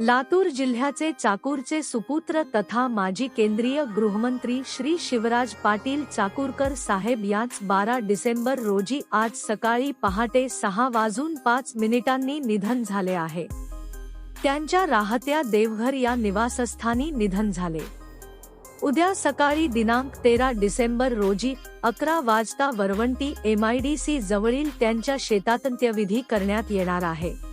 लातूर जिल्ह्याचे चाकूरचे सुपुत्र तथा माजी केंद्रीय गृहमंत्री श्री शिवराज पाटील चाकूरकर साहेब याच बारा डिसेंबर रोजी आज सकाळी पहाटे सहा वाजून पाच मिनिटांनी निधन झाले आहे. त्यांच्या राहत्या देवघर या निवासस्थानी निधन झाले. उद्या सकाळी दिनांक तेरा डिसेंबर रोजी अकरा वाजता वरवंटी एमआयडीसी जवळील त्यांच्या शेतातंत्यविधी करण्यात येणार आहे.